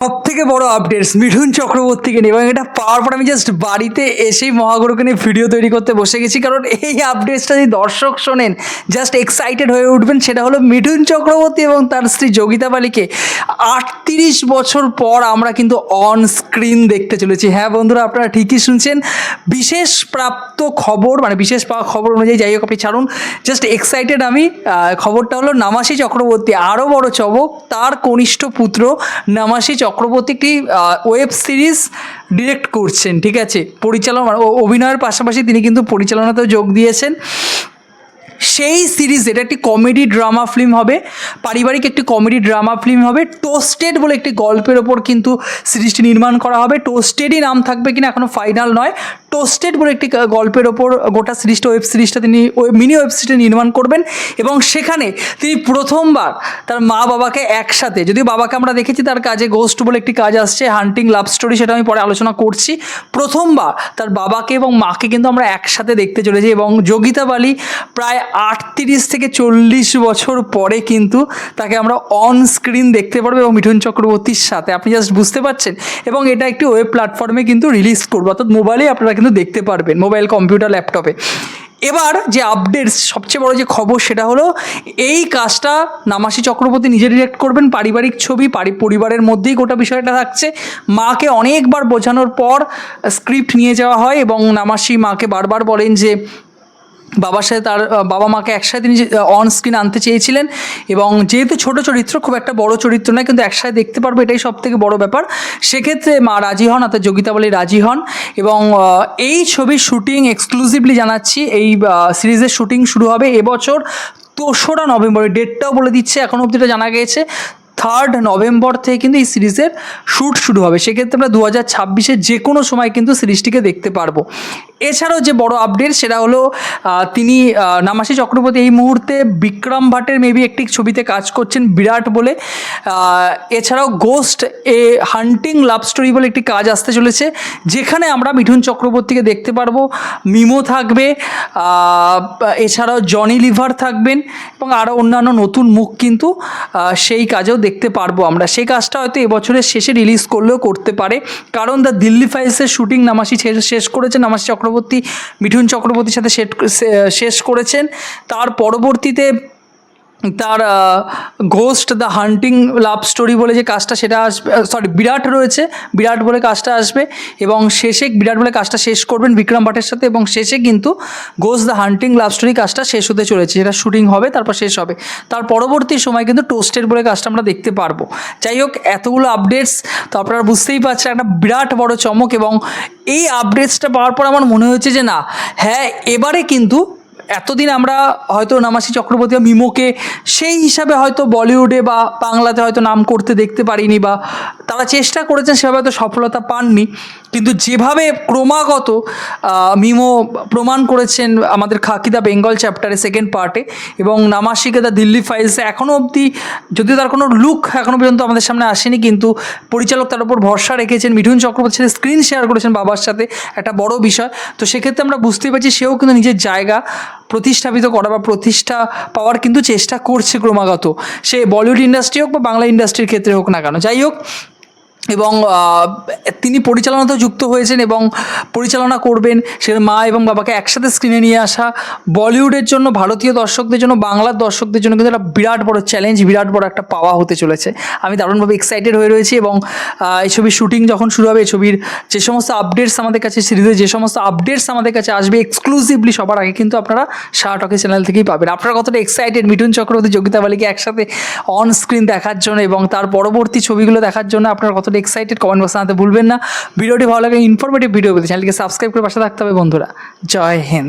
সব থেকে বড় আপডেটস মিঠুন চক্রবর্তীকে নিয়ে। এবং এটা পাওয়ার পর আমি জাস্ট বাড়িতে এসেই মহাগুরুকে নিয়ে ভিডিও তৈরি করতে বসে গেছি। কারণ এই আপডেটসটা যদি দর্শক শোনেন জাস্ট এক্সাইটেড হয়ে উঠবেন, সেটা হলো মিঠুন চক্রবর্তী এবং তার স্ত্রী যোগিতা বালিকে। আটত্রিশ বছর পর আমরা কিন্তু অন স্ক্রিন দেখতে চলেছি। হ্যাঁ বন্ধুরা, আপনারা ঠিকই শুনছেন। বিশেষ প্রাপ্ত খবর মানে বিশেষ পাওয়া খবর অনুযায়ী যাই হোক আপনি ছাড়ুন জাস্ট এক্সাইটেড আমি। খবরটা হলো নামাসি চক্রবর্তী আরও বড় চবক, তার কনিষ্ঠ পুত্র নামাসি চক্রবর্তী। একটি ওয়েব সিরিজ ডিরেক্ট করছেন, ঠিক আছে? পরিচালনা অভিনয়ের পাশাপাশি তিনি কিন্তু পরিচালনাতেও যোগ দিয়েছেন। সেই সিরিজ এটা একটি কমেডি ড্রামা ফিল্ম হবে, পারিবারিক একটি কমেডি ড্রামা ফিল্ম হবে টোস্টেড বলে একটি গল্পের ওপর কিন্তু সিরিজটি নির্মাণ করা হবে। টোস্টেডই নাম থাকবে কিনা এখনও ফাইনাল নয়। টোস্টেড বলে একটি গল্পের ওপর গোটা সিরিজটা ওয়েব সিরিজটা তিনি মিনি ওয়েব সিরিজটা নির্মাণ করবেন এবং সেখানে তিনি প্রথমবার তার মা বাবাকে একসাথে, যদিও বাবাকে আমরা দেখেছি তার কাজে গোস্ট বলে একটি কাজ আসছে হান্টিং লাভ স্টোরি সেটা আমি পরে আলোচনা করছি, প্রথমবার তার বাবাকে এবং মাকে কিন্তু আমরা একসাথে দেখতে চলেছি এবং যোগিতা বালি প্রায় আটত্রিশ থেকে চল্লিশ বছর পরে কিন্তু তাকে আমরা অন স্ক্রিন দেখতে পারব এবং মিঠুন চক্রবর্তীর সাথে। আপনি জাস্ট বুঝতে পারছেন? এবং এটা একটি ওয়েব প্ল্যাটফর্মে কিন্তু রিলিজ করব, অর্থাৎ মোবাইলেই আপনারা কিন্তু দেখতে পারবেন মোবাইল কম্পিউটার ল্যাপটপে এবার যে আপডেটস সবচেয়ে বড় যে খবর সেটা হলো, এই কাজটা নামাসি চক্রবর্তী নিজে ডিরেক্ট করবেন, পারিবারিক ছবি, পারি পরিবারের মধ্যেই গোটা বিষয়টা থাকছে। মাকে অনেকবার বোঝানোর পর স্ক্রিপ্ট নিয়ে যাওয়া হয় এবং নামাসি মাকে বারবার বলেন যে বাবার সাথে তার বাবা মাকে একসাথে তিনি অন স্ক্রিন আনতে চেয়েছিলেন এবং যেহেতু ছোট চরিত্র, খুব একটা বড় চরিত্র নয়, কিন্তু একসাথে দেখতে পারব, এটাই সব থেকে বড় ব্যাপার। সেক্ষেত্রে মা রাজি হন, অর্থাৎ যোগিতা বলে রাজি হন এবং এই ছবির শুটিং এক্সক্লুসিভলি জানাচ্ছি, এই সিরিজের শুটিং শুরু হবে এবছর দোসরা নভেম্বর ডেটটাও বলে দিচ্ছে এখনও অবধিটা জানা গিয়েছে থার্ড নভেম্বর থেকে কিন্তু এই সিরিজের শ্যুট শুরু হবে। সেক্ষেত্রে আমরা দু হাজার ছাব্বিশে যে কোনো সময় কিন্তু সিরিজটিকে দেখতে পারব। এছাড়াও যে বড় আপডেট সেটা হলো তিনি নামাসি চক্রবর্তী এই মুহূর্তে বিক্রম ভাটের মেবি একটি ছবিতে কাজ করছেন বিরাট বলে। এছাড়াও গোস্ট এ হান্টিং লাভ স্টোরি বলে একটি কাজ আসতে চলেছে, যেখানে আমরা মিঠুন চক্রবর্তীকে দেখতে পারব। মিমো থাকবে এছাড়াও জনি লিভার থাকবেন এবং আরও অন্যান্য নতুন মুখ কিন্তু সেই কাজেও দেখতে পারব আমরা। সেই কাজটা হয়তো এবছরের শেষে রিলিজ করলেও করতে পারে। কারণ দ্য দিল্লি ফাইলসের শুটিং নামাসি শেষ- করেছেন নামাসি চক্রবর্তী, মিঠুন চক্রবর্তীর সাথে শেষ করেছেন। তার পরবর্তীতে তার ghost the hunting love story বলে যে কাজটা সেটা আসবে সরি বিরাট রয়েছে। বিরাট বলে কাজটা আসবে এবং শেষে বিরাট বলে কাজটা শেষ করবেন বিক্রম ভাটের সাথে এবং শেষে কিন্তু ghost the hunting love story কাজটা শেষ হতে চলেছে। যেটা শুটিং হবে, তারপর শেষ হবে। তার পরবর্তী সময় কিন্তু টোস্টেড বলে কাজটা আমরা দেখতে পারব। যাই হোক, এতগুলো আপডেটস তো আপনারা বুঝতেই পারছেন, একটা বিরাট বড় চমক এবং এই আপডেটসটা পাওয়ার পর আমার মনে হয়েছে যে না হ্যাঁ এবারে কিন্তু এতদিন আমরা হয়তো নামাসি চক্রবর্তী বা মিমোকে সেই হিসাবে হয়তো বলিউডে বা বাংলাতে হয়তো নাম করতে দেখতে পারিনি বা তারা চেষ্টা করেছেন সেভাবে হয়তো সফলতা পাননি। কিন্তু যেভাবে ক্রমাগত মিমো প্রমাণ করেছেন আমাদের খাকিদা বেঙ্গল চ্যাপ্টারে সেকেন্ড পার্টে এবং নামাসিকে দা দিল্লি ফাইলসে এখনও অবধি যদিও তার কোনো লুক এখনও পর্যন্ত আমাদের সামনে আসেনি, কিন্তু পরিচালক তার উপর ভরসা রেখেছেন। মিঠুন চক্রবর্তীর সাথে স্ক্রিন শেয়ার করেছেন বাবার সাথে, একটা বড় বিষয়। তো সেক্ষেত্রে আমরা বুঝতেই পারছি সেও কিন্তু নিজের জায়গা। প্রতিষ্ঠাপিত করা বা প্রতিষ্ঠা পাওয়ার কিন্তু চেষ্টা করছে ক্রমাগত। সে বলিউড ইন্ডাস্ট্রি হোক বা বাংলা ইন্ডাস্ট্রির ক্ষেত্রে হোক না কেন। যাই হোক এবং তিনি পরিচালনাতেও যুক্ত হয়েছেন এবং পরিচালনা করবেন সে মা এবং বাবাকে একসাথে স্ক্রিনে নিয়ে আসা। বলিউডের জন্য, ভারতীয় দর্শকদের জন্য, বাংলার দর্শকদের জন্য কিন্তু একটা বিরাট বড় চ্যালেঞ্জ বিরাট বড় একটা পাওয়া হতে চলেছে। আমি দারুণভাবে এক্সাইটেড হয়ে রয়েছি এবং এই ছবির শুটিং যখন শুরু হবে, এই ছবির যে সমস্ত আপডেটস আমাদের কাছে, সিরিজের যে সমস্ত আপডেটস আমাদের কাছে আসবে এক্সক্লুসিভলি সবার আগে কিন্তু আপনারা শাহ টকে চ্যানেল থেকেই পাবেন। আপনারা কতটা এক্সাইটেড মিঠুন চক্রবর্তী, যোগিতা বালিকে একসাথে অন স্ক্রিন দেখার জন্য এবং তার পরবর্তী ছবিগুলো দেখার জন্য আপনারা কতটা এক্সাইটেড কমেন্ট বক্সে আনতে ভুলবেন না। ভিডিওটি ভালো লাগে ইনফরমেটিভ ভিডিও পেতে চ্যানেলকে সাবস্ক্রাইব করে পাশে থাকতে হবে বন্ধুরা। জয় হিন্দ।